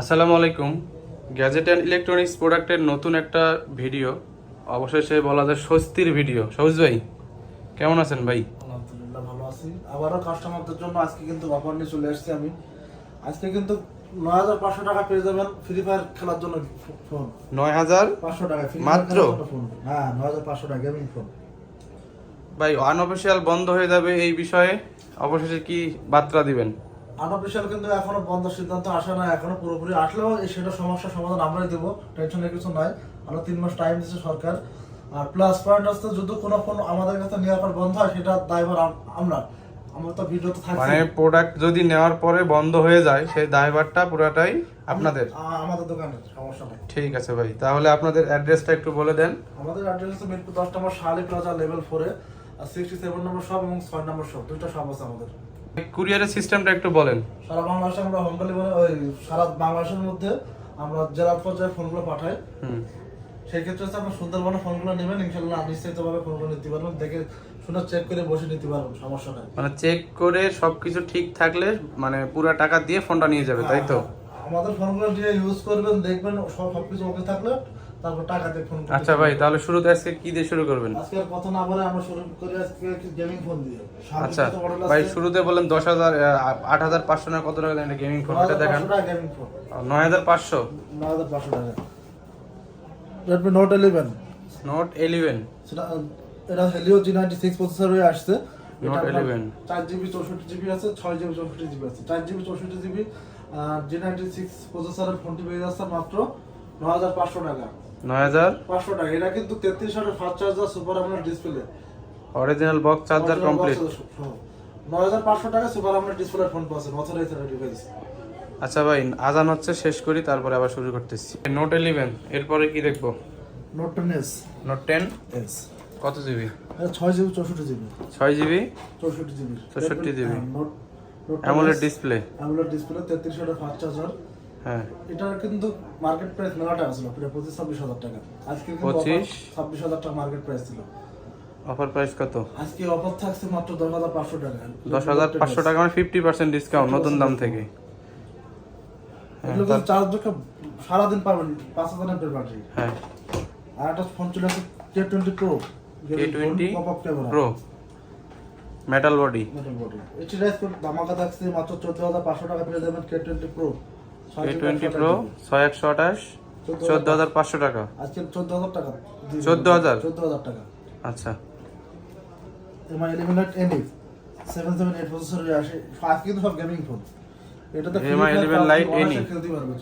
আসসালামু আলাইকুম। Gadget and electronics প্রোডাক্টের নতুন একটা ভিডিও অবশেষে বলা যায় স্বস্তির ভিডিও সবুজ ভাই কেমন আছেন ভাই? আলহামদুলিল্লাহ ভালো আছি। আবারও কাস্টমারদের জন্য আজকে কিন্তু অফার নিয়ে চলে আসছি আমি। আজকে কিন্তু নয় হাজার পাঁচশো টাকা পেয়ে যাবেন ফ্রি ফায়ার খেলার জন্য ফোন নয় হাজার? পাঁচশো টাকা মাত্র? ফোন হ্যাঁ নয় হাজার পাঁচশো টাকা গেমিং ফোন ভাই আনঅফিসিয়াল বন্ধ হয়ে যাবে এই বিষয়ে। অবশেষে কি বার্তা দিবেন? আনঅফিসিয়াল কিন্তু এখনও বন্ধ সিদ্ধান্ত আসে না এখনও পুরোপুরি আসলেও সেটা সমস্যার সমাধান আমরাই দেবো টেনশনের কিছু নাই। আমরা তিন মাস টাইম দিচ্ছে সরকার। আর প্লাস পয়েন্ট আসতে যদি কোনো ফোন আমাদের কাছে নেওয়ার পর বন্ধ হয় সেটা দায়ভার আমরা। আমরা তো ভিডিও তো থাকছে। মানে প্রোডাক্ট যদি নেওয়ার পরে বন্ধ হয়ে যায় সেই দায়ভারটা পুরাটাই আপনাদের। আমাদের দোকানে সমস্যা নেই। ঠিক আছে ভাই তাহলে আপনাদের অ্যাড্রেসটা একটু বলে দেন। আমাদের অ্যাড্রেস হচ্ছে মিরপুর দশ নম্বর শালি প্লাজা লেভেল ফোরে আর সিক্সটি সেভেন নম্বর শপ এবং ছয় নম্বর দুইটা আছে আমাদের। কুরিয়ারের সিস্টেমটা একটু বলেন। সারা বাংলাদেশে আমরা হোম ডেলিভারি ওই সারা বাংলাদেশের মধ্যে আমরা জেলা পর্যায়ে ফোনগুলো পাঠাই। হুম। সেই ক্ষেত্রে হচ্ছে আপনার সুন্দরবনে ফোনগুলো নেবেন ইনশাল্লাহ নিশ্চিতভাবে ফোনগুলো নিতে পারবেন দেখে শুনে চেক করে বসে নিতে পারবেন সমস্যা নাই। মানে চেক করে সবকিছু ঠিক থাকলে মানে পুরো টাকা দিয়ে ফোনটা নিয়ে যাবে তাই তো? আমাদের ফোনগুলো দিয়ে ইউজ করবেন দেখবেন সব সবকিছু ওকে থাকলে তারপর টাকা দিয়ে ফোন আচ্ছা ভাই তাহলে শুরুতে আজকে কি দিয়ে শুরু করবেন? আজকে কথা না বলে আমরা শুরু করি আজকে গেমিং ফোন দিয়ে। আচ্ছা ভাই শুরুতে আট হাজার পাঁচশো না কত টাকা দেন গেমিং ফোন এটা দেখান। 500 টাকা গেমিং ফোন পাঁচশো? নয় হাজার পাঁচশো টাকা। Redmi note eleven note eleven সেটা এটা নাইনটি সিক্স প্রসেসর হয়ে আসছে। Note 11 চার জিবি চৌষট্টি জিবি আছে ছয় জিবি চৌষট্টি জিবি আছে। চার জিবি চৌষট্টি জিবি জি নাইনটি সিক্স প্রসেসরের ফোনটি পেয়ে যাচ্ছে মাত্র নয় হাজার পাঁচশো টাকা। নয় হাজার? পাঁচশো টাকা। এটা কিন্তু তেত্রিশ হাজার fast charger super AMOLED display original box charger complete নয় হাজার পাঁচশো টাকা সুপার আমলের ডিসপ্লে ফোন পাচ্ছেন। অথরাইজ ডিভাইস আচ্ছা ভাই আজান হচ্ছে শেষ করি তারপরে আবার শুরু করতেছি। নোট ইলেভেন এরপরে কি দেখব? Note ten S note ten S কত জিবি ছয় জিবি চৌষট্টি জিবি। ছয় জিবি? চৌষট্টি GB. 64 GB. Note AMOLED display AMOLED display তেত্রিশ ফাস্ট চার্জার হ্যাঁ। এটার কিন্তু মার্কেট প্রাইস মেলা টাকা ছিল প্রায় পঁচিশ ছাব্বিশ হাজার টাকা। আজকে 25 ছাব্বিশ হাজার টাকা মার্কেট প্রাইস ছিল। অফার প্রাইস কত? আজকে অফার থাকছে মাত্র দশ হাজার পাঁচশো টাকা। দশ হাজার পাঁচশো টাকা মানে ফিফটি পার্সেন্ট ডিসকাউন্ট নতুন দাম থেকে। চার্জ সারাদিন পাবেন পাঁচ হাজার এমপের ব্যাটারি হ্যাঁ। আর একটা ফোন চলে আসছে K twenty pro K twenty pro metal body metal body এটি রাইস ধামাকা থাকছে মাত্র চোদ্দ হাজার পাঁচশো টাকা পেয়ে যাবেন K twenty pro K twenty pro ছয় একশো আঠাশ চোদ্দ হাজার পাঁচশো টাকা। আজকে চোদ্দ হাজার টাকা। 14,000? চোদ্দ হাজার? টাকা। আচ্ছা। MI eleven eight N seven seven eight processor আসে। আজকে কিন্তু সব গেমিং ফোন এটাতে MI 11 Lite NE খেলতে পারবে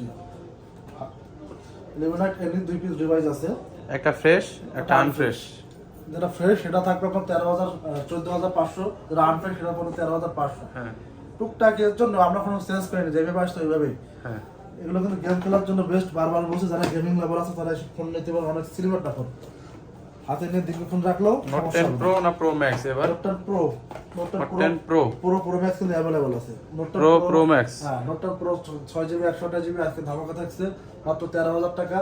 ইলেভেন এইট এন দুই পিস ডিভাইস আছে। একটা ফ্রেশ একটা আনফ্রেশ যেটা ফ্রেশ সেটা থাকবে আপনার তেরো হাজার চোদ্দ হাজার পাঁচশো। যেটা আনফ্রেশ সেটা পড়বে তেরো হাজার পাঁচশো। হ্যাঁ। টুকটাক এর জন্য আমরা কোনো চেঞ্জ করিনি যেভাবে আসতো ওইভাবেই। হ্যাঁ। এগুলো কিন্তু গেম খেলার জন্য বেস্ট বারবার বলছে যারা গেমিং লেভেল আছে তারা ফোন নিতে পারে অনেক সিলভারটা ফোন হাতে নিয়ে ফোন রাখলেও নোট টেন প্রো না। প্রো ম্যাক্স এবার? Note ten pro note note ten pro পুরো প্রো ম্যাক্স কিন্তু অ্যাভেলেবল আছে। Note Pro, Pro Max। হ্যাঁ নোট প্রো ছয় জিবি একশোটা জিবি আজকে ধামাকা থাকছে মাত্র তেরো হাজার টাকা।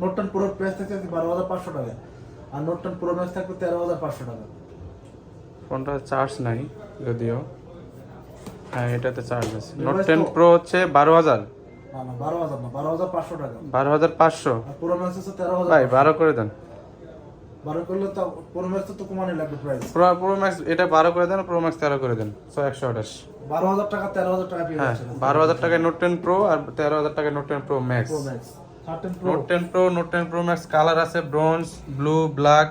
নোট টেন প্রো প্রাইস থাকছে আজকে বারো হাজার পাঁচশো টাকা আর নোট টেন প্রো ম্যাক্স থাকবে তেরো হাজার পাঁচশো টাকা ফোনটা চার্জ নাই যদিও। হ্যাঁ এটাতে চার্জ আছে। নোট টেন প্রো হচ্ছে বারো হাজার। বারো হাজার পাঁচশো ভাই বারো করে দেন। প্রো ম্যাক্স এটা বারো করে দেন প্রো ম্যাক্স তেরো করে দেন ছয় একশো আঠাশ। বারো হাজার টাকা তেরো হাজার টাকা হ্যাঁ বারো হাজার টাকায় নোট টেন প্রো আর তেরো হাজার টাকায় note ten pro max note ten pro note ten pro max colour আছে ব্রোঞ্জ ব্লু ব্ল্যাক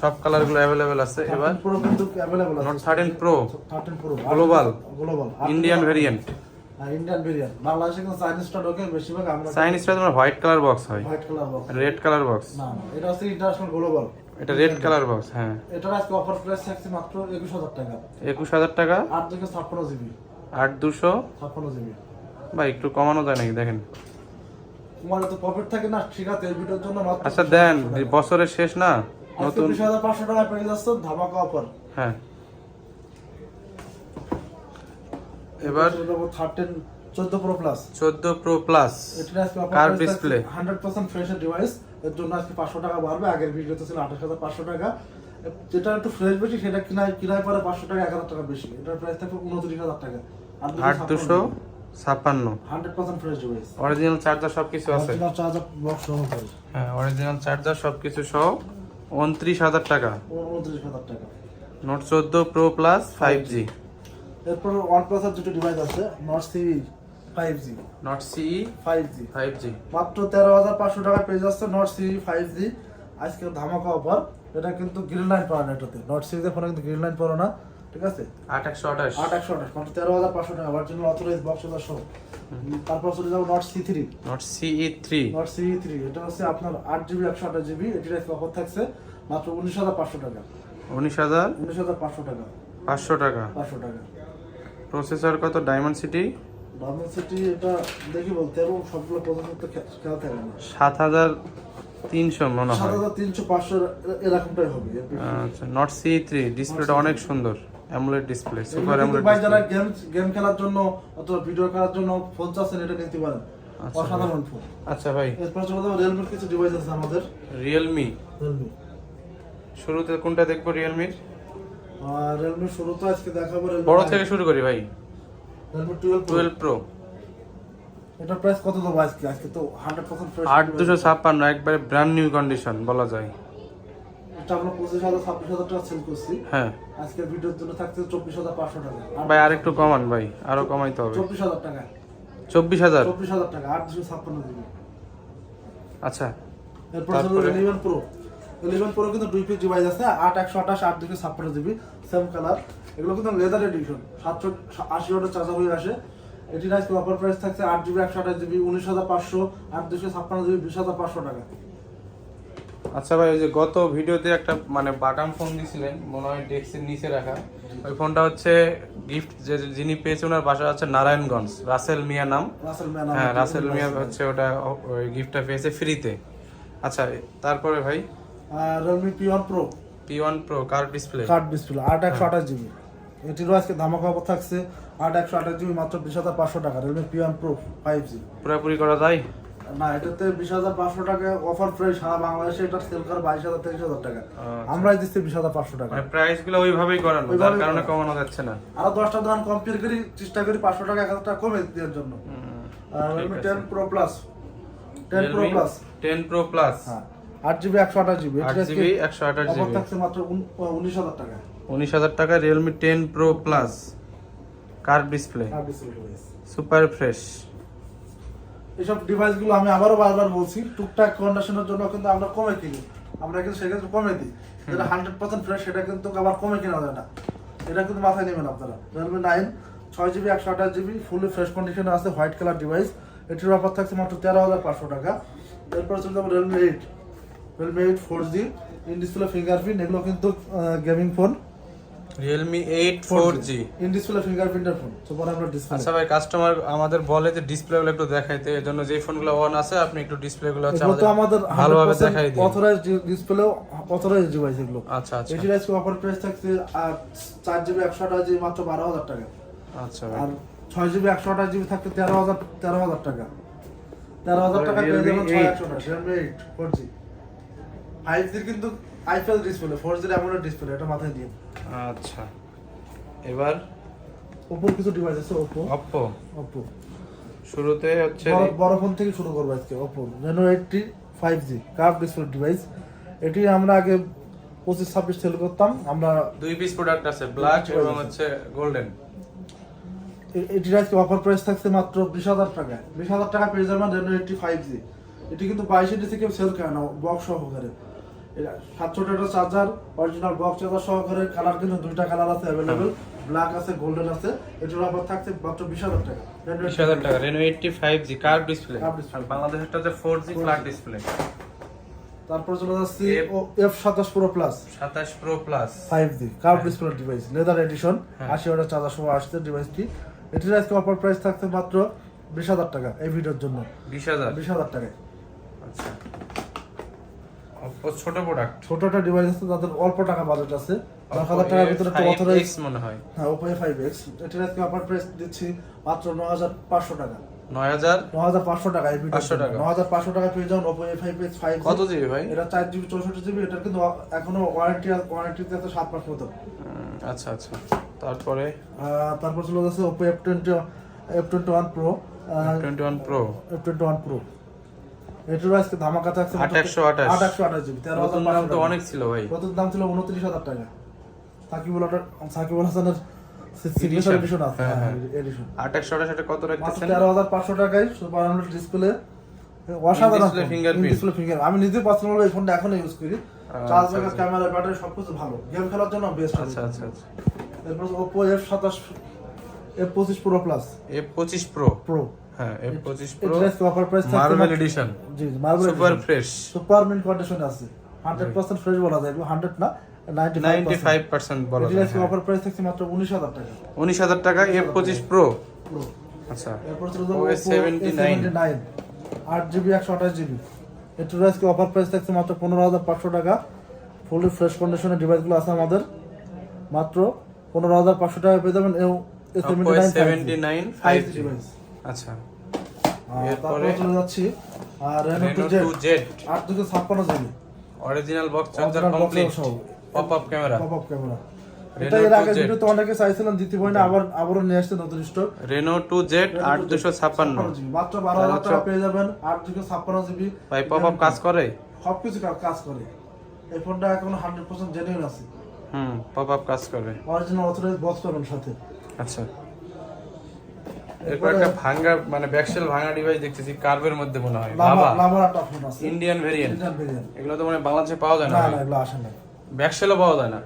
সব কালারগুলো অ্যাভেলেবেল আছে এবার। প্রো কিন্তু অ্যাভেলেবল আছে। Note thirteen pro thirteen pro Global। Global Indian variant Indian variant বাংলাদেশে কিন্তু চাইনিজটা ঢোকে বেশিরভাগ আমরা চাইনিজটা তোমার হোয়াইট কালার বক্স হয়। White colour box red colour box না এটা হচ্ছে ইন্টারন্যাশনাল গ্লোবাল এটা রেড কালার বক্স হ্যাঁ। এটার আজকে অফার প্রাইস থাকছে মাত্র একুশ হাজার টাকা। একুশ হাজার টাকা? আট থেকে ছাপ্পান্ন জিবি। আট দুশো? ছাপ্পান্ন জিবি। বা একটু কমানো যায় নাকি দেখেন। তোমার তো প্রফিট থাকে না ঠিক আছে এই ভিডিওর জন্য মাত্র আচ্ছা দেন বছরের শেষ না? নতুন বিশ হাজার পাঁচশো টাকা পেয়ে যাচ্ছে ধামাকা অফার। হ্যাঁ। এবার থার্টিন চোদ্দ প্রো প্লাস চোদ্দ প্রো প্লাস এটা আজকে Curve display। ফ্রেশ ডিভাইস এর জন্য আজকে পাঁচশো টাকা বাড়বে। আগের ভিডিওতে ছিল আঠাশ হাজার পাঁচশো টাকা। যেটা একটু ফ্রেশ বেশি সেটা কিনায় কিনায় পরে পাঁচশো টাকা এক হাজার টাকা বেশি। এটার প্রাইস থাকবে উনত্রিশ হাজার টাকা। আর দুশো আট দুশো ছাপ্পান্ন। Hundred fresh device original charger সব কিছু আছে। অরিজিনাল চার্জার বক্স সহকারে হ্যাঁ অরিজিনাল চার্জার সব সহ। উনত্রিশ হাজার টাকা। উনত্রিশ হাজার টাকা। নোট চোদ্দ প্রো প্লাস ফাইভ জি এরপর ওয়ান প্লাসের দুটো ডিভাইস আছে note C five G note C five G five G মাত্র তেরো হাজার পাঁচশো টাকা পেয়ে যাচ্ছে নট সি ফাইভ জি আজকে ধামাকা অফার এটা কিন্তু গ্রিন লাইন পাওয়া না এটাতে নট সিরিজের ফোনে কিন্তু গ্রিন লাইন পাওয়া না। ঠিক আছে? আট একশো আঠাশ। আট একশো আঠাশ মাত্র তেরো হাজার পাঁচশো টাকা অরিজিনাল অথরাইজ বক্স ওদের সহ তারপর চলে যাব note C three note C three note C three এটা হচ্ছে আপনার আট জিবি একশো আঠাশ জিবি এটির অফার থাকছে মাত্র উনিশ হাজার পাঁচশো টাকা। উনিশ হাজার উনিশ হাজার পাঁচশো টাকা। পাঁচশো টাকা। পাঁচশো টাকা। প্রসেসর কত? ডায়মন্ড সিটি ডায়মন্ড সিটি এটা দেখি বলতে এবং সবগুলো তো থাকে না। সাত হাজার তিনশো মনে সাত হয় হাজার তিনশো পাঁচশো এরকমটাই হবে। আচ্ছা নট সি থ্রি ডিসপ্লেটা অনেক সুন্দর। অ্যামুলেট ডিসপ্লে সুপার কিন্তু অ্যামুলেট ভাই যারা গেম গেম খেলার জন্য অথবা ভিডিও করার জন্য ফোন চাচ্ছেন এটা নিতে পারেন। আচ্ছা। অসাধারণ ফোন আচ্ছা ভাই। এরপর চলে যাব রিয়েলমির কিছু ডিভাইস আছে আমাদের। রিয়েলমি রিয়েলমি শুরুতে কোনটা দেখব রিয়েলমির আর রিয়েলমি শুরু তো আজকে দেখাবো বড় থেকে শুরু করি ভাই। রিয়েলমি টুয়েলভ টুয়েলভ প্রো এটা প্রাইস কত দেবো আজকে? আজকে তো হান্ড্রেড পার্সেন্ট ফ্রেশ আট দুশো ছাপ্পান্ন একবারে ব্র্যান্ড নিউ কন্ডিশন বলা যায়। এটা আমরা পঁচিশ হাজার ছাব্বিশ হাজার টাকা সেল করছি। হ্যাঁ। আজকের ভিডিওর জন্য থাকছে চব্বিশ হাজার পাঁচশো টাকা। ভাই আর একটু কমান ভাই আরও কমাইতে হবে। চব্বিশ হাজার টাকা। চব্বিশ হাজার? চব্বিশ হাজার টাকা আট দুশো ছাপ্পান্ন জিবি আচ্ছা। এরপর তারপরে? ইলেভেন প্রো ইলেভেন প্রো কিন্তু দুই পিস ডিভাইস আছে আট একশো আঠাশ আট দুশো ছাপ্পান্ন জিবি সেম কালার এগুলো কিন্তু লেদার এডিশন সাতশো আশি ওয়াটের চার্জার হয়ে আসে। এটির আজকে অফার প্রাইস থাকছে আট জিবি একশো আঠাশ জিবি উনিশ হাজার পাঁচশো আট দুশো ছাপ্পান্ন জিবি বিশ হাজার পাঁচশো টাকা। আচ্ছা ভাই ওই যে গত ভিডিওতে একটা মানে বাটাম ফোন দিছিলেন মনে হয় ডেস্কের নিচে রাখা। ওই ফোনটা হচ্ছে গিফট যে যিনি পেয়েছে ওনার বাসা হচ্ছে নারায়ণগঞ্জ রাসেল মিয়া নাম। হ্যাঁ রাসেল মিয়া হচ্ছে ওটা ওই গিফটটা পেয়েছে ফ্রিতে আচ্ছা তারপরে ভাই? Realme P one pro P one pro curve display curved display আট একশো আঠাশ জিবি এটিরও আজকে ধামাকা অফার থাকছে আট একশো আঠাশ জিবি মাত্র বিশ হাজার পাঁচশো টাকা Realme P one pro five G পুরোপুরি করা যায়? না এটাতে বিশ হাজার পাঁচশো টাকা অফার প্রাইস সারা বাংলাদেশে এটা সেল করে বাইশ হাজার তেইশ হাজার টাকা। আচ্ছা। আমরাই দিচ্ছি বিশ হাজার পাঁচশো টাকা। মানে প্রাইসগুলো ওইভাবেই করানো যার কারণে কমানো যাচ্ছে না। আরও দশটা দোকান কম্পেয়ার করি চেষ্টা করি পাঁচশো টাকা এক হাজার টাকা কমে দেওয়ার জন্য। Ten pro plus ten pro plus ten pro plus হ্যাঁ আট জিবি একশো আঠাশ জিবি আট জিবি একশো আঠাশ জিবি থাকছে মাত্র উনিশ হাজার টাকা। উনিশ হাজার টাকা রিয়েলমি টেন প্রো প্লাস কার ডিসপ্লে। সুপার ফ্রেশ এইসব ডিভাইসগুলো আমি আবারও বারবার বলছি, টুকটাক কন্ডিশনের জন্য কিন্তু আমরা কমে কিনি। আমরা কিন্তু সেক্ষেত্রে কমে দিই। যেটা হান্ড্রেড পার্সেন্ট ফ্রেশ সেটা কিন্তু আবার কমে কেনা যায় না। এটা কিন্তু মাথায় নেবেন আপনারা। রিয়েলমি নাইন ছয় জিবি একশো আঠাশ জিবি ফুলি ফ্রেশ কন্ডিশনে আছে হোয়াইট কালার ডিভাইস এটির অফার থাকছে মাত্র তেরো হাজার পাঁচশো টাকা। এরপর চলে যাব Realme eight Realme eight four G in display fingerprint এগুলো কিন্তু gaming phone Realme eight four G in display ফিঙ্গারপ্রিন্টের phone super আমরা ডিসপ্লে আচ্ছা ভাই কাস্টমার আমাদের বলে যে ডিসপ্লে গুলো একটু দেখাইতে এই জন্য যে ফোনগুলো অন আছে আপনি একটু ডিসপ্লে গুলো হচ্ছে এগুলো তো আমাদের ভালোভাবে দেখাই দিন। অথরাইজ ডিসপ্লে অথরাইজ ডিভাইস এগুলো। আচ্ছা আচ্ছা। এটির আজকে অফার প্রাইস থাকছে আর চার জিবি একশো আঠাশ জিবি মাত্র বারো হাজার টাকা। আচ্ছা ভাই। আর ছয় জিবি একশো আঠাশ জিবি থাকছে তেরো হাজার তেরো হাজার টাকা। তেরো হাজার টাকা পেয়ে Realme যাবেন ছয় 8 একশো আঠাশ। ফোর জি ফাইভ জির কিন্তু আইফেল ডিসপ্লে ফোর জির এমন ডিসপ্লে এটা মাথায় দিয়ে আচ্ছা। এবার? ওপোর কিছু ডিভাইস আছে ওপো অপ্পো ওপো শুরুতে হচ্ছে বড় ফোন থেকে শুরু করব আজকে Oppo Reno eighty five G curve display device এটি আমরা আগে পঁচিশ ছাব্বিশ সেল করতাম। আমরা দুই পিস প্রোডাক্ট আছে ব্ল্যাক এবং হচ্ছে গোল্ডেন এটির আজকে অফার প্রাইস থাকছে মাত্র বিশ হাজার টাকা। বিশ হাজার টাকা পেয়ে যাবেন রেনো এইটটি ফাইভ জি এটি কিন্তু বাইশ ইঞ্চি থেকে সেল করে না বক্স সহকারে। সাতশো টাকা চার্জার অরিজিনাল বক্স চার্জার সহকারে কালার কিন্তু দুইটা কালার আছে অ্যাভেলেবেল ব্ল্যাক আছে গোল্ডেন আছে। এটির থাকছে মাত্র বিশ হাজার টাকা। বিশ হাজার টাকা রেনো এইটটি ফাইভ জি কার ডিসপ্লে। হচ্ছে ফোর জি ফ্ল্যাট ডিসপ্লে তারপর চলে যাচ্ছি এফ সাতাশ প্রো প্লাস সাতাশ pro plus five G curve display device leather edition. আশি চার্জার সহ আসছে ডিভাইসটি এটির আজকে অফার প্রাইস থাকছে মাত্র বিশ হাজার টাকা এই ভিডিওর জন্য। বিশ হাজার। বিশ হাজার টাকায়। আচ্ছা। ছোট প্রোডাক্ট ছোট একটা ডিভাইস আছে তাদের অল্প টাকা বাজেট আছে। দশ হাজার টাকার ভিতরে তো অথরাইজ মনে হয়। হ্যাঁ ওপো ফাইভ এক্স এটির আজকে অফার প্রাইস দিচ্ছি মাত্র ন হাজার পাঁচশো টাকা। নয় হাজার ন হাজার পাঁচশো টাকা এই ভিডিও 500 টাকা। ন হাজার পাঁচশো টাকা পেয়ে যান Oppo A five X five কত জিবি ভাই? এটা চার জিবি চৌষট্টি জিবি এটার কিন্তু এখনও ওয়ারেন্টি ওয়ারেন্টিতে সাত মাস মতো। আচ্ছা আচ্ছা। তারপরে? তারপর চলে যাচ্ছে Oppo F twenty F twenty one pro twenty one pro F twenty one pro আজকে ধামাকা থাকছে আঠাশশো আঠাশ। আঠাশশো আঠাশ জিবি তেরো হাজার দাম তো অনেক ছিল ভাই। প্রথম দাম ছিল উনত্রিশ হাজার টাকা। সাকিবুল সাকিবুল হাসানের সিগনেচার এডিশন আছে। হ্যাঁ, হ্যাঁ। হ্যাঁ। এডিশন আঠাশশো আঠাশ এটা কত রাখতেছেন? তেরো হাজার পাঁচশো টাকায় সুপার ডিসপ্লে অসাধারণ ডিসপ্লে ফিঙ্গার আমি নিজে পার্সোনাল এই ফোনটা এখনও ইউজ করি। চার্জ আচ্ছা, ব্যাকআপ আচ্ছা। ক্যামেরা ব্যাটারি সবকিছু ভালো। গেম খেলার জন্য বেস্ট আচ্ছা আচ্ছা আচ্ছা। এরপর ওপো এফ সাতাশ এফ পঁচিশ প্রো প্লাস এ পঁচিশ প্রো প্রো হ্যাঁ এ পঁচিশ অফার প্রাইস মার্বেল এডিশন জি marble super fresh super mint condition আছে। হান্ড্রেড পার্সেন্ট ফ্রেশ বলা যায় হান্ড্রেড না নাইনটি নাইনটি ফাইভ পার্সেন্ট বলা যায় হ্যাঁ। অফার প্রাইস থাকছে মাত্র টাকা। টাকা আচ্ছা। এরপর ছিল OS 79 নাইন আট জিবি একশো আঠাশ জিবি এটার আজকে অফার প্রাইস থাকছে মাত্র পনেরো হাজার পাঁচশো টাকা। ফুলি ফ্রেশ কন্ডিশনের ডিভাইসগুলো আছে আমাদের। মাত্র পনেরো হাজার পাঁচশো টাকা পেয়ে যাবেন এবং Oppo A79 five 5G device আচ্ছা। তারপরে চলে যাচ্ছি আর রেনো টু জেড আট দুশো ছাপ্পান্ন GB original box charger complete pop up camera pop up camera এটা এর আগে ভিডিওতে অনেকে চাইছিলেন দিতে পারি না আবার আবারও নিয়ে আসছে নতুন স্টক রেনো টু জেড আট দুশো ছাপ্পান্ন। মাত্র বারো হাজার টাকা পেয়ে যাবেন আট জিবি ছাপ্পান্ন জিবি ভাই পপ আপ কাজ করে? সবকিছু কা- কাজ করে। এই ফোনটা এখন হান্ড্রেড পার্সেন্ট জেনুইন আছে। হুম পপ আপ কাজ করে। অরিজিনাল অথরাইজ বক্স পাবেন সাথে। আচ্ছা। এরপর একটা ভাঙ্গা মানে ব্যাকসেল ভাঙা ডিভাইস দেখতেছি কার্ভের মধ্যে মনে হয়। বাবা লাভার একটা ফোন আছে। ইন্ডিয়ান ভেরিয়েন্ট ইন্ডিয়ান ভেরিয়েন্ট এগুলো তো মানে বাংলাদেশে পাওয়া যায় না। না এগুলো আসে না। ব্যাকসেলও পাওয়া যায় না।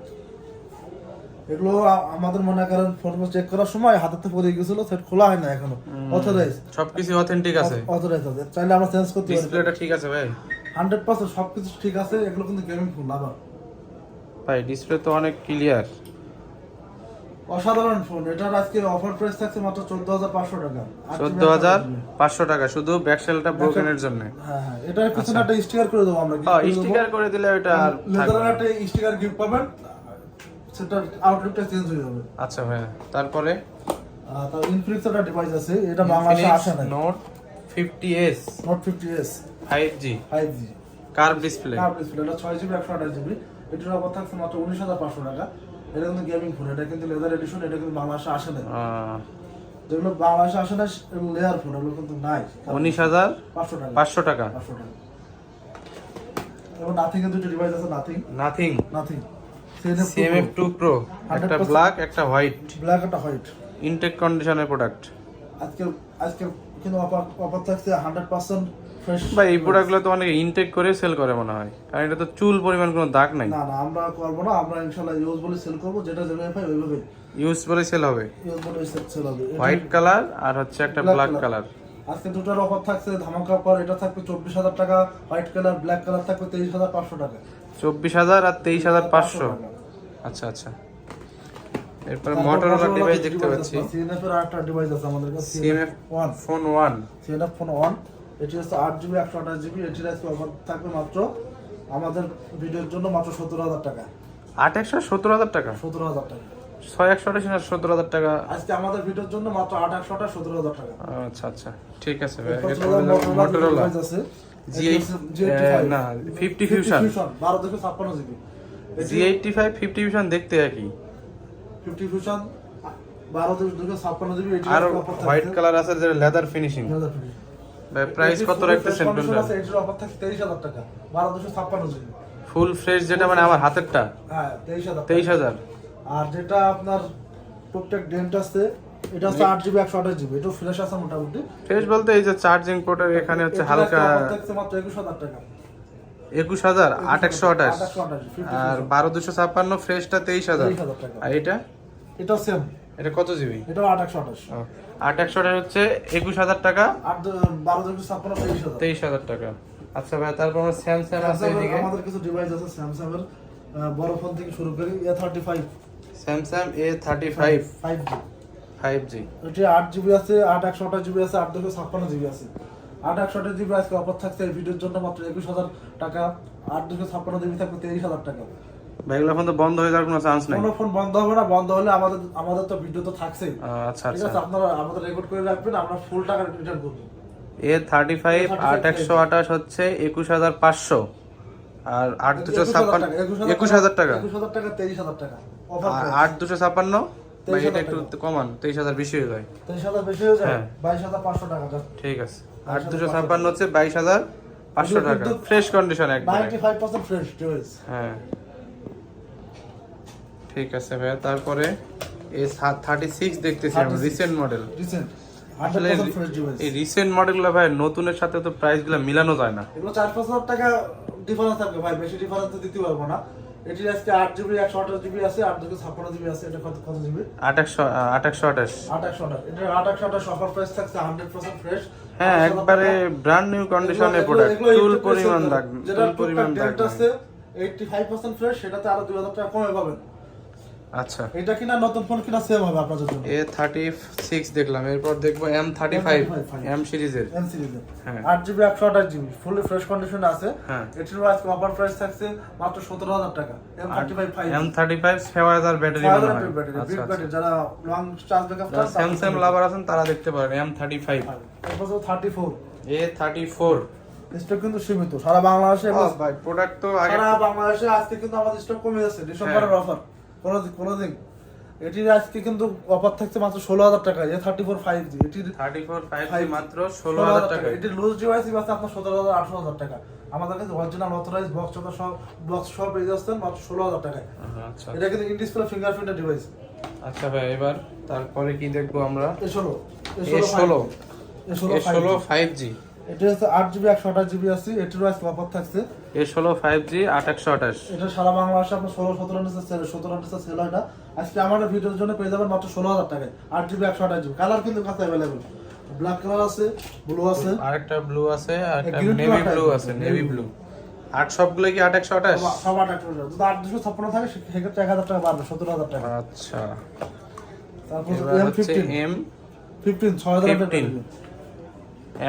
এগুলো আমাদের মনে করেন ফোন চেক করার সময় হাতে পড়ে গেছিল সেট খোলা হয় না এখনও। অথরাইজ সবকিছু অথেন্টিক আছে। অথরাইজ আছে। চাইলে আমরা চেঞ্জ করতে পারি। ডিসপ্লেটা ঠিক আছে ভাই? হান্ড্রেড পার্সেন্ট সবকিছু ঠিক আছে এগুলো কিন্তু গেমিং ফোন লাভার ভাই ডিসপ্লে তো অনেক ক্লিয়ার অসাধারণ ফোন এটার আজকে অফার প্রাইস থাকছে মাত্র চোদ্দ হাজার পাঁচশো টাকা। আট চোদ্দ GB হাজার একটা পাঁচশো টাকা শুধু ব্যাকসেলটা ব্রোকেনের জন্য। হ্যাঁ হ্যাঁ এটার পিছনে একটা স্টিকার করে দেবো আমরা হ্যাঁ স্টিকার করে দিলে ওটা আর লেদারের একটা স্টিকার গিফট পাবেন সেটা আউটলুকটা চেঞ্জ হয়ে যাবে। আচ্ছা ভাইয়া তারপরে? তার ইনফিনিক্স একটা ডিভাইস আছে এটা বাংলাদেশে আসে না note fifty S note fifty S five G five G curve display curve display এটা ছয় জিবি একশো আঠাশ জিবি এটার অফার থাকছে মাত্র উনিশ হাজার পাঁচশো টাকা। এটা কিন্তু গেমিং ফোন এটা কিন্তু লেদার এডিশন এটা কিন্তু বাংলাদেশে আসে না যেগুলো বাংলাদেশে আসে না এগুলো লেয়ার ফোন এগুলো কিন্তু নাই। উনিশ হাজার পাঁচশো টাকা। পাঁচশো টাকা। পাঁচশো টাকা। এবং নাথিং এর দুটো ডিভাইস আছে nothing nothing nothing CMF two pro একটা 100% ব্ল্যাক একটা হোয়াইট ব্ল্যাক একটা হোয়াইট ইনটেক কন্ডিশনের প্রোডাক্ট আজকে আজকে কিন্তু অফার অফার থাকছে হান্ড্রেড পার্সেন্ট ভাই এই প্রোডাক্টগুলো তো অনেকে ইনটেক করে সেল করে মনে হয়। কারণ এটা তো চুল পরিমাণ কোনো দাগ নাই। না না আমরা করব না আমরা ইনশাল্লাহ ইউজ বলে সেল করব যেটা যেভাবে পাই ওইভাবে। ইউজ বলে সেল হবে? ইউজ বলে সেল হবে। হোয়াইট কালার আর হচ্ছে একটা ব্ল্যাক কালার আজকে দুটোর অফার থাকছে ধামাকা পর এটা থাকবে চব্বিশ হাজার টাকা হোয়াইট কালার ব্ল্যাক কালার থাকবে তেইশ হাজার পাঁচশো টাকা। চব্বিশ হাজার আর তেইশ হাজার পাঁচশো। আচ্ছা আচ্ছা। এরপর মোটরোলা ডিভাইস দেখতে পাচ্ছি। সিএনএফ এর আরেকটা ডিভাইস আছে আমাদের কাছে CMF one phone one CNF phone one এটি হচ্ছে আট জিবি একশো আঠাশ জিবি এটির আজকে অফার থাকবে মাত্র আমাদের ভিডিওর জন্য মাত্র সত্তর হাজার টাকা। আট একশো সত্তর হাজার টাকা? সত্তর হাজার টাকা। ছয় একশো আঠাশ না সত্তর হাজার টাকা? আজকে আমাদের ভিডিওর জন্য মাত্র আট একশো আঠাশ সত্তর হাজার টাকা। আচ্ছা আচ্ছা ঠিক আছে ভাই। এরপর এটা চলে যাব হলো Motorola মোটরোলা জি এটি হচ্ছে G85 না ফিফটি ফিউশন বারো থেকে ছাপ্পান্ন GB. G eighty five fifty fusion দেখতে একই। ফিফটি ফিউশন বারো দুশো ছাপ্পান্ন জিবি আর হোয়াইট কালার আছে যেটা লেদার ফিনিশিং ভাই প্রাইস কত রাখতেছেন কোনটা এটির অফার তেইশ হাজার টাকা বারো দুশো ছাপ্পান্ন জিবি। ফুল ফ্রেশ যেটা মানে আমার হাতেরটা? হ্যাঁ তেইশ হাজার তেইশ হাজার? আর যেটা আপনার টুকটাক ডেন্ট আছে এটা হচ্ছে আট জিবি একশো আঠাশ জিবি। এটা ফ্রেশ আছে মোটামুটি। ফ্রেশ বলতে এই যে চার্জিং পোর্টের এখানে হচ্ছে হালকা থাকছে মাত্র একুশ হাজার টাকা। একুশ হাজার আট একশো আঠাশ। আর বারো দুশো ছাপ্পান্ন ফ্রেশটা তেইশ হাজার। আর এটা? এটাও সেম এটা কত জিবি? এটাও আট একশো আঠাশ। আট একশো আঠাশ হচ্ছে একুশ হাজার টাকা। বারো দুশো ছাপ্পান্ন তেইশ হাজার। তেইশ হাজার টাকা। আচ্ছা ভাই তারপর আমার স্যামসাং আছে এদিকে। আমাদের কিছু ডিভাইস আছে স্যামসাং এর বড় ফোন থেকে শুরু করি A thirty five Samsung A thirty five five G five G এটি আট জিবি আছে আট একশো আঠাশ জিবি আছে আট দুশো ছাপ্পান্ন জিবি আছে। আট একশো আঠাশ জিবি আজকে অফার থাকছে এই ভিডিওর জন্য মাত্র একুশ হাজার টাকা আট দুশো ছাপ্পান্ন জিবি থাকবে তেইশ হাজার টাকা। ভাই এগুলো এখন তো বন্ধ হয়ে যাওয়ার কোনো চান্স নাই। কোনো ফোন বন্ধ হবে না বন্ধ হলে আমাদের আমাদের তো ভিডিও তো থাকছেই। আচ্ছা ঠিক আচ্ছা। আছে আপনারা আমাদের রেকর্ড করে রাখবেন আমরা ফুল টাকা রিটার্ন করব। এ থার্টি ফাইভ আট একশো আঠাশ হচ্ছে একুশ হাজার পাঁচশো। আর আট দুশো ছাপ্পান্ন একুশ হাজার টাকা। একুশ হাজার টাকা। তেইশ হাজার টাকা। আট দুশো ছাপ্পান্ন? এটা একটু কমান তেইশ হাজার বেশি হয়ে যায়। তেইশ হাজার বেশি হয়ে যায়? হ্যাঁ। বাইশ হাজার পাঁচশো টাকা ঠিক আছে। আট দুশো ছাপ্পান্ন হচ্ছে বাইশ হাজার পাঁচশো টাকা। ফ্রেশ কন্ডিশন একদম নাইনটি ফাইভ পার্সেন্ট ফ্রেশ হ্যাঁ। ঠিক আছে ভাইয়া তারপরে এই থার্টি সিক্স দেখতেছি আমরা রিসেন্ট মডেল রিসেন্ট আসলে এই রিসেন্ট মডেলগুলো ভাই নতুনের সাথে তো প্রাইসগুলো মিলানো যায় না। এগুলো চার পাঁচ হাজার টাকা ডিফারেন্স থাকবে ভাই বেশি ডিফারেন্স তো দিতে পারব না। এটির আজকে আট জিবি একশো আঠাশ জিবি আছে আট দুশো ছাপ্পান্ন জিবি আছে এটা কত কত জিবি আট একশো আট একশো আঠাশ। আট একশো আঠাশ। এটা আট একশো আঠাশ অফার প্রাইস থাকছে হান্ড্রেড পার্সেন্ট ফ্রেশ হ্যাঁ একবারে ব্র্যান্ড নিউ কন্ডিশনে প্রোডাক্ট পরিমাণ দাগ যেটা পরিমাণ দাগ। আছে এইটটি ফাইভ পার্সেন্ট ফ্রেশ সেটাতে আরও দুই হাজার টাকা কমে পাবেন। আচ্ছা। এটা কিনা নতুন ফোন কিনা সেম হবে আপনাদের জন্য। এ থার্টি সিক্স দেখলাম এরপর দেখব এম থার্টি M35 এম সিরিজের এম সিরিজের হ্যাঁ। জিবি জিবি ফুলি ফ্রেশ কন্ডিশনে আছে। হ্যাঁ। এটির আজকে অফার প্রাইস থাকছে মাত্র সতেরো হাজার টাকা। M thirty five five M thirty five ছয় হাজার ব্যাটারি মনে হয়। আচ্ছা আচ্ছা। যারা লং চার্জ ব্যাকআপ যারা স্যামসাং লাভার আছেন তারা দেখতে পারেন এম থার্টি ফাইভ এরপর thirty four A thirty four stock কিন্তু সীমিত সারা বাংলাদেশে ভাই প্রোডাক্ট তো আগে সারা বাংলাদেশে আজকে কিন্তু আমাদের স্টক কমে যাচ্ছে ডিসেম্বরের হ্যাঁ। অফার কোনো কোনো দিন। এটির আজকে কিন্তু অফার থাকছে মাত্র ষোলো হাজার টাকা A thirty four five G এটির থার্টি ফোর ফাইভ মাত্র ষোলো হাজার টাকা। এটির লুজ ডিভাইস আছে আপনার সতেরো হাজার আঠারো হাজার টাকা। আমাদের কাছে অরিজিনাল অথরাইজ বক্স চোখা সব বক্স সব পেয়ে যাচ্ছেন মাত্র ষোলো হাজার টাকায়। আচ্ছা এটা কিন্তু ইন ডিসপ্লে ফিঙ্গারপ্রিন্টের ডিভাইস আচ্ছা ভাই এবার তারপরে কি দেখব আমরা? এ ষোলো এ ষোলো এ ষোলো ফাইভ জি এটা হচ্ছে আট জিবি একশো আঠাশ জিবি আছে এটিরও আজকে অফার থাকছে। এ ষোলো ফাইভ জি আট একশো আঠাশ। এটা সারা বাংলাদেশে আপনার ষোলো সতেরো নিচে সেল সতেরো নিচে সেল হয় না। আজকে আমাদের ভিডিওর জন্য পেয়ে যাবেন মাত্র ষোলো হাজার টাকায়। আট জিবি একশো আঠাশ জিবি। কালার কিন্তু কাছে অ্যাভেলেবেল ব্ল্যাক কালার আছে ব্লু আছে। আরেকটা ব্লু আছে আর নেভি ব্লু আছে। নেভি ব্লু আট সবগুলো কি আট একশো আঠাশ? সব- আট একশো যদি আট দুশো ছাপ্পান্ন থাকে সেক্ষেত্রে এক হাজার টাকা বাড়বে সতেরো হাজার টাকা। আচ্ছা। তারপর এম ফিফটিন এম ফিফটিন ছয় হাজার 15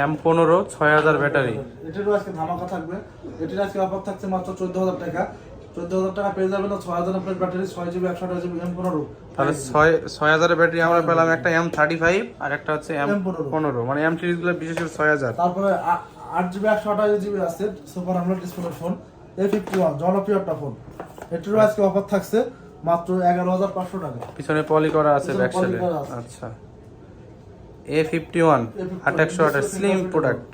এম পনেরো ছয় হাজার ব্যাটারি। এটিরও আজকে ধামাকা থাকবে। এটির আজকে অফার থাকছে মাত্র চোদ্দ হাজার টাকা। চোদ্দ হাজার টাকা পেয়ে যাবেন ছয় হাজার ব্যাটারি ছয় জিবি একশো আঠাশ জিবি এম পনেরো। তাহলে ছয় ছয় হাজারের ব্যাটারি আমরা পেলাম একটা এম থার্টি ফাইভ আর একটা হচ্ছে এম M15 পনেরো। মানে এম সিরিজগুলো বিশেষ করে ছয় হাজার। তারপরে আট জিবি একশো আঠাশ জিবি আছে super AMOLED display phone A fifty one জনপ্রিয় একটা ফোন এটিরও আজকে অফার থাকছে মাত্র এগারো হাজার পাঁচশো টাকা। পিছনে পলি করা আছে পিছনে ব্যাক সাইডে করা আছে। আচ্ছা। এ ফিফটি ওয়ান A51 আট একশো আঠাশ স্লিম প্রোডাক্ট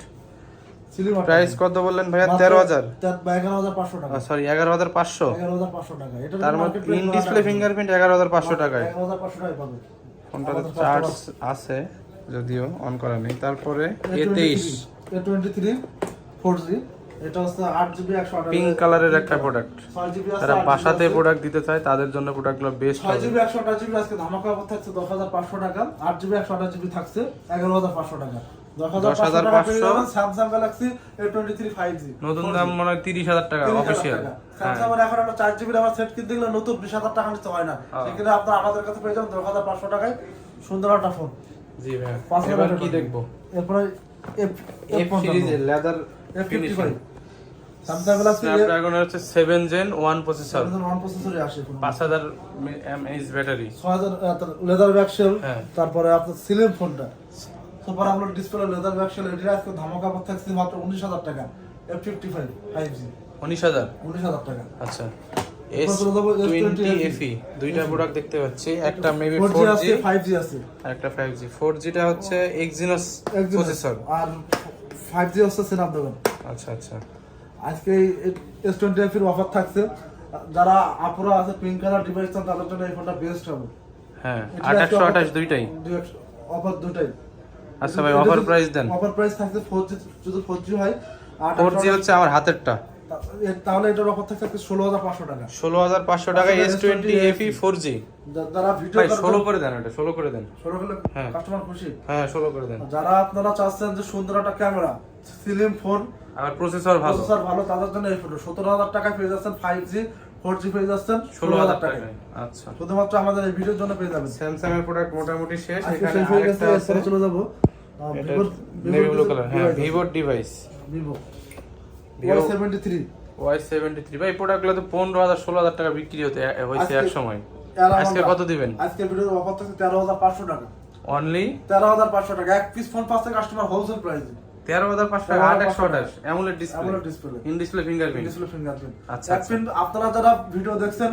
প্রাইস কত বললেন ভাইয়া? তেরো হাজার। সরি এগারো হাজার পাঁচশো তার মধ্যে ইন ডিসপ্লে ফিঙ্গারপ্রিন্ট এগারো হাজার পাঁচশো টাকায়। ফোনটাতে চার্জ আছে যদিও অন করা নেই। তারপরে এ তেইশ A twenty three four G এটা হচ্ছে আট জিবি একশো আঠাশ পিঙ্ক কালারের একটা প্রোডাক্ট ছয় জিবি আছে যারা বাসাতে প্রোডাক্ট দিতে চায় তাদের জন্য প্রোডাক্টগুলো বেস্ট ছয় হবে। জিবি একশো আঠাশ জিবি আজকে ধামাকা অফার থাকছে দশ হাজার পাঁচশো টাকা। আট জিবি একশো আঠাশ জিবি থাকছে এগারো হাজার পাঁচশো টাকা। 10,500 নতুন দাম মনে হয় তিরিশ হাজার টাকা অফিসিয়াল হ্যাঁ। চার জিবির আমার সেট কিনতে গেলে নতুন বিশ হাজার টাকা নিতে হয় না। সেক্ষেত্রে আপনার আমাদের কাছে পেয়ে যাবেন দশ হাজার পাঁচশো টাকায় সুন্দর একটা ফোন জি ভাই কি। দেখব? এরপরে এফ সিরিজের leather F five Samsung Galaxy হচ্ছে seven gen one processor one প্রসেসরে আসে কোনো। পাঁচ হাজার এমএইচ ব্যাটারি ছয় হাজার লেদার ব্যাকশেল হ্যাঁ। তারপরে আপনার সিলিম ফোনটা। Super AMOLED display leather back shell এটি আজকে ধামাকা অফার থাকছে মাত্র উনিশ হাজার টাকা। F fifty five five G উনিশ হাজার? উনিশ হাজার টাকা। আচ্ছা। এস চলে যাব টোয়েন্টি S20 এফি দুইটা প্রোডাক্ট দেখতে পাচ্ছি। একটা মেবি ফোর জি ফোর আছে একটা ফাইভ জি ফোর জিটা হচ্ছে এক্সিনোস প্রসেসর আর হচ্ছে স্ন্যাপড্রাগন আচ্ছা আচ্ছা। আজকে এস টোয়েন্টি এর অফার থাকছে। যারা আপুরা আছে পিঙ্ক কালার ডিভাইস চান তাদের জন্য এই ফোনটা বেস্ট হবে। হ্যাঁ একশো আঠাশ দুইটাই। অফার দুটাই আচ্ছা ভাই অফার প্রাইস দেন। অফার প্রাইস থাকছে ফোর জি যদি ফোর জি হয় ফোর জি হচ্ছে আমার হাতেরটা। তাহলে এটার অফার থাকছে ষোলো হাজার পাঁচশো টাকা। ষোলো হাজার পাঁচশো টাকা S twenty FE four G যারা ভিডিও ভাই ষোলো করে দেন এটা ষোলো করে দেন। ষোলো হলে হ্যাঁ। কাস্টমার খুশি। হ্যাঁ ষোলো করে দেন। যারা আপনারা চাচ্ছেন যে সুন্দর একটা ক্যামেরা সিলিম ফোন আমার প্রসেসর ভালো। প্রসেসর ভালো তাদের জন্য এই ফোন সতেরো হাজার টাকা পেয়ে যাচ্ছেন ফাইভ জি ফোর জি পেয়ে যাচ্ছেন ষোলো হাজার টাকা আচ্ছা। শুধুমাত্র আমাদের এই ভিডিওর জন্য পেয়ে যাবেন। স্যামসাং এর প্রোডাক্ট মোটামুটি শেষ এখানে আরেকটা আছে। চলে যাব। এটা নেভি ব্লু কালার হ্যাঁ ভিভোর device Vivo Vivo- seventy three Y seventy three ভাই এই প্রোডাক্টগুলো তো পনেরো হাজার ষোলো হাজার টাকা বিক্রি হতে হয়েছে এক সময় আজকে কত দিবেন? আজকে ভিডিওর অফার থাকছে তেরো হাজার পাঁচশো টাকা। অনলি তেরো হাজার পাঁচশো টাকা। এক পিস ফোন পাচ্ছে কাস্টমার হোলসেল প্রাইস তেরো হাজার পাঁচশো আট একশো আঠাশ। AMOLED display AMOLED in display fingerprint display fingerprint আচ্ছা, আপনারা যারা ভিডিও দেখছেন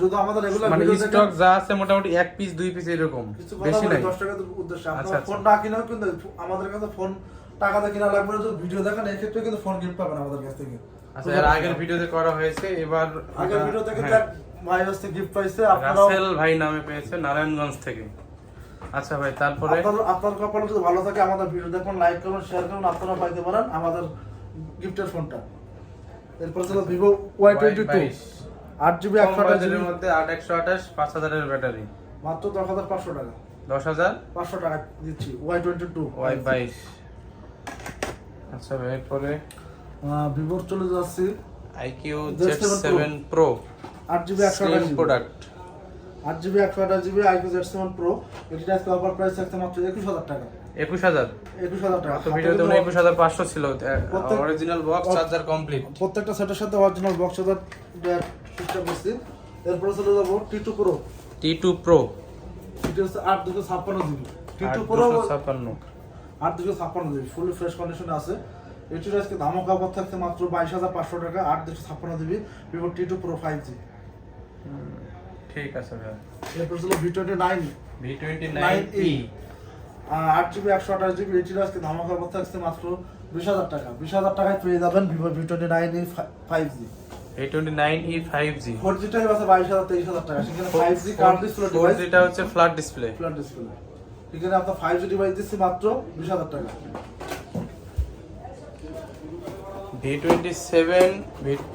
যদি আমাদের রেগুলার মানে স্টক যা আছে মোটামুটি এক পিস দুই পিস এরকম। বেশি নাই। দশ টাকার উদ্দেশ্যে। আচ্ছা, আপনারা আচ্ছা। ফোন না কিনেও কিন্তু আমাদের কাছে ফোন টাকাতে কিনা লাগবে যদি ভিডিও দেখেন এই ক্ষেত্রে কিন্তু ফোন গিফট পাবেন আমাদের কাছ থেকে। আচ্ছা এর আগের ভিডিওতে করা হয়েছে এবার আগের ভিডিও থেকে হ্যাঁ। ভাই হচ্ছে গিফট পাইছে। আপনারা রাসেল ভাই নামে পেয়েছে নারায়ণগঞ্জ থেকে। আচ্ছা ভাই তারপরে? আপনার কপাল যদি ভালো থাকে আমাদের ভিডিও দেখুন লাইক করুন শেয়ার করুন আপনারা পাইতে পারেন আমাদের গিফটের ফোনটা এরপর ছিল ভিভো ওয়াই টোয়েন্টি টু। আট জিবি একশো মধ্যে আট একশো আঠাশ পাঁচ হাজারের ব্যাটারি। মাত্র দশ হাজার পাঁচশো টাকা। দশ হাজার? পাঁচশো টাকা দিচ্ছি ওয়াই টোয়েন্টি টু ওয়াই বাইশ। আচ্ছা ভাই এরপরে? ভিভোর চলে যাচ্ছি। IQOO Z7 Z seven pro আট জিবি একশো আঠাশ প্রোডাক্ট আট জিবি একশো আঠাশ GB iQOO Z seven pro এটির আজকে অফার প্রাইস থাকছে মাত্র একুশ হাজার টাকা। একুশ হাজার? একুশ হাজার টাকা। তো ভিডিওতে উনি একুশ হাজার পাঁচশো ছিল অরিজিনাল বক্স চার্জার কমপ্লিট প্রত্যেকটা সেটের সাথে অরিজিনাল বক্স হাজার সিস্টেম করছি এরপরে চলে যাব T two pro T two pro এটি হচ্ছে আট দুশো ছাপ্পান্ন জিবি। টি টু প্রো ছাপ্পান্ন। আট দুশো ছাপ্পান্ন জিবি ফুল ফ্রেশ কন্ডিশনে আছে। এটির আজকে ধামক অফার থাকছে মাত্র বাইশ হাজার পাঁচশো টাকা আট দুশো ছাপ্পান্ন GB Vivo T two pro five G ঠিক আছে ভাই। এরপর ছিল V twenty nine V twenty nine E আট জিবি একশো আঠাশ জিবি এটির আজকে ধামক অফার থাকছে মাত্র বিশ হাজার টাকা। বিশ হাজার টাকায় পেয়ে যাবেন Vivo V twenty nine E five G V twenty nine E five G four জিটাই আছে বাইশ হাজার তেইশ হাজার টাকা। সেখানে five G curve display four জিটা হচ্ছে ফ্ল্যাট ডিসপ্লে ফ্ল্যাট ডিসপ্লে এখানে আপনার ফাইভ জি ডিভাইস দিচ্ছি মাত্র বিশ হাজার টাকা। V twenty seven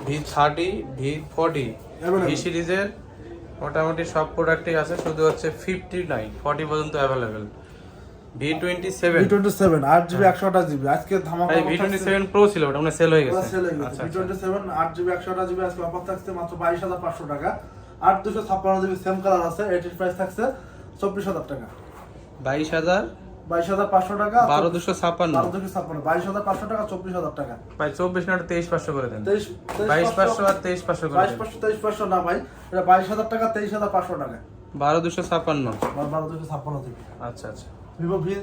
V thirty V forty. V সিরিজের মোটামুটি সব প্রোডাক্টই আছে শুধু হচ্ছে ফিফটি নাইন ফর্টি পর্যন্ত available V twenty seven V twenty seven আট জিবি একশো আঠাশ জিবি আজকে ধামাকা ভি টোয়েন্টি সেভেন প্রো ছিল ওটা মানে সেল হয়ে গেছে। সেল হয়ে গেছে। ভি। টোয়েন্টি সেভেন আট জিবি একশো আঠাশ জিবি আজকে অফার থাকছে মাত্র বাইশ হাজার পাঁচশো টাকা। আর দুশো ছাপ্পান্ন জিবি সেম কালার আছে এটির প্রাইস থাকছে চব্বিশ হাজার টাকা। বাইশ হাজার বাইশ হাজার পাঁচশো টাকা বারো দুশো ছাপ্পান্ন। বারো দুশো ছাপ্পান্ন। বাইশ হাজার পাঁচশো টাকা চব্বিশ হাজার টাকা। ভাই চব্বিশ না তেইশ পাঁচশো করে দেন। বাইশ পাঁচশো আর তেইশ পাঁচশো বাইশ পাঁচশো তেইশ পাঁচশো না ভাই এটা বাইশ হাজার টাকা তেইশ হাজার পাঁচশো টাকা। বারো দুশো ছাপ্পান্ন। বারো দুশো ছাপ্পান্ন জিবি আচ্ছা আচ্ছা। Vivo V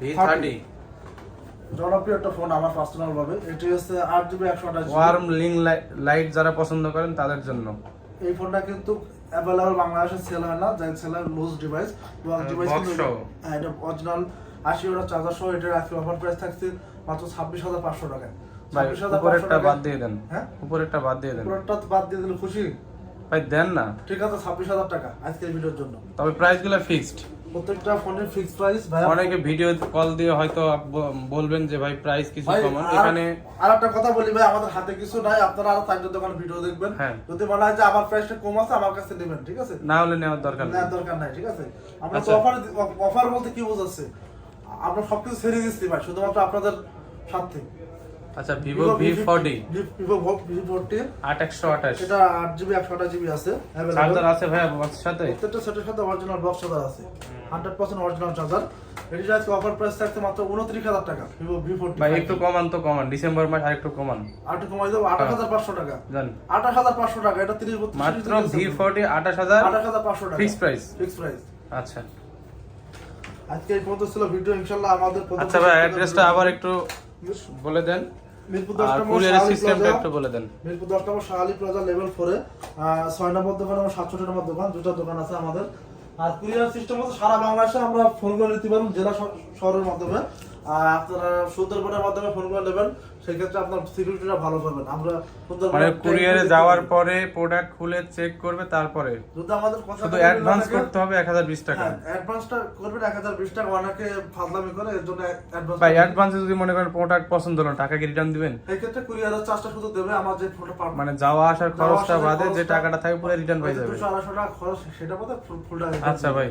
V thirty. জনপ্রিয় একটা ফোন আমার পার্সোনাল ভাবে এটি হচ্ছে আট জিবি একশো আঠাশ ওয়ার্ম লিং লাইট যারা পছন্দ করেন তাদের জন্য। এই ফোনটা কিন্তু অ্যাভেলেবল বাংলাদেশে সেল হয় না যাই সেল হয় লুজ ডিভাইস এবং ডিভাইস কিন্তু এটা অরিজিনাল আশি চার্জার সহ এটার আজকে অফার প্রাইস থাকছে মাত্র ছাব্বিশ হাজার পাঁচশো টাকা ভাই উপরেরটা বাদ দিয়ে দেন। হ্যাঁ? উপরেরটা বাদ দিয়ে দেন। উপরেরটা বাদ দিয়ে দিলে খুশি? ভাই দেন না। ঠিক আছে ছাব্বিশ হাজার টাকা আজকের ভিডিওর জন্য। তবে প্রাইসগুলা ফিক্সড প্রত্যেকটা ফোনের ফিক্স প্রাইস ভাই অনেকে ভিডিও কল দিয়ে হয়তো বলবেন যে ভাই প্রাইস কিছু কমান। এখানে আর একটা কথা বলি ভাই আমাদের হাতে কিছু নাই আপনারা আরও দোকানে ভিডিও দেখবেন। হ্যাঁ। যদি মনে হয় যে আমার প্রাইসটা কম আছে আমার কাছে নেবেন ঠিক আছে? না হলে নেওয়ার দরকার নেই। নেওয়ার দরকার নাই ঠিক আছে? আমরা তো আচ্ছা। অফার অফার বলতে কি বোঝাচ্ছে? আমরা সবকিছু ছেড়ে দিচ্ছি ভাই শুধুমাত্র আপনাদের স্বার্থে। আচ্ছা Vivo V forty Vivo V forty আট একশো আঠাশ। এটা আট জিবি একশো আঠাশ জিবি আছে। চার্জার আছে ভাই বক্সের সাথে? প্রত্যেকটা সেটের সাথে অরিজিনাল বক্স চার্জার আছে। হান্ড্রেড পার্সেন্ট অরিজিনাল চার্জার এটির আজকে অফার প্রাইস থাকছে মাত্র উনত্রিশ হাজার টাকা ভিভো ভি ফোরটি ভাই একটু কমান তো কমান। ডিসেম্বর মাস আর একটু কমান। আর একটু কমাই দেবো আঠাশ হাজার পাঁচশো টাকা। জান। আঠাশ হাজার পাঁচশো টাকা এটা তিরিশ বত্রিশ মাত্র ভি ফর্টি আঠাশ হাজার আঠাশ হাজার পাঁচশো টাকা। ফিক্স প্রাইস ফিক্স প্রাইস আচ্ছা। আজকে এই পর্যন্ত ছিল ভিডিও ইনশাল্লাহ আমাদের আচ্ছা ভাই অ্যাড্রেসটা আবার একটু বলে দেন। মিরপুর নম্বর সিস্টেমটা একটু বলে দেন। মিরপুর দশ number Shahali plaza level number দোকান এবং নম্বর দোকান দুটো দোকান আছে আমাদের। আর কুরিয়ার সিস্টেম হচ্ছে সারা বাংলাদেশে আমরা ফোন করে নিতে পারব জেলা শহরের মাধ্যমে। আর আপনারা সুন্দরবনের মাধ্যমে ফোন করে নেবেন সেই ক্ষেত্রে আপনার সিকিউরিটিটা ভালো আমরা সুন্দরবনে মানে কুরিয়ারে যাওয়ার পরে প্রোডাক্ট খুলে চেক করবে তারপরে? যদি আমাদের কথা শুধু অ্যাডভান্স করতে হবে এক হাজার বিশ টাকা। অ্যাডভান্সটা করবেন এক হাজার বিশ টাকা অনেকে ফাজলামি করে এর জন্য অ্যাডভান্স ভাই অ্যাডভান্সে যদি মনে করেন প্রোডাক্ট পছন্দ হলো টাকা কি রিটার্ন দিবেন? এই ক্ষেত্রে কুরিয়ারের চার্জটা শুধু দেবে আমার যে ফোনটা মানে যাওয়া আসার খরচটা বাদে যে টাকাটা থাকে পুরো রিটার্ন পেয়ে যাবে। দুশো আড়াইশো টাকা খরচ সেটা বোধ ফুল ফুল টাকা আচ্ছা ভাই।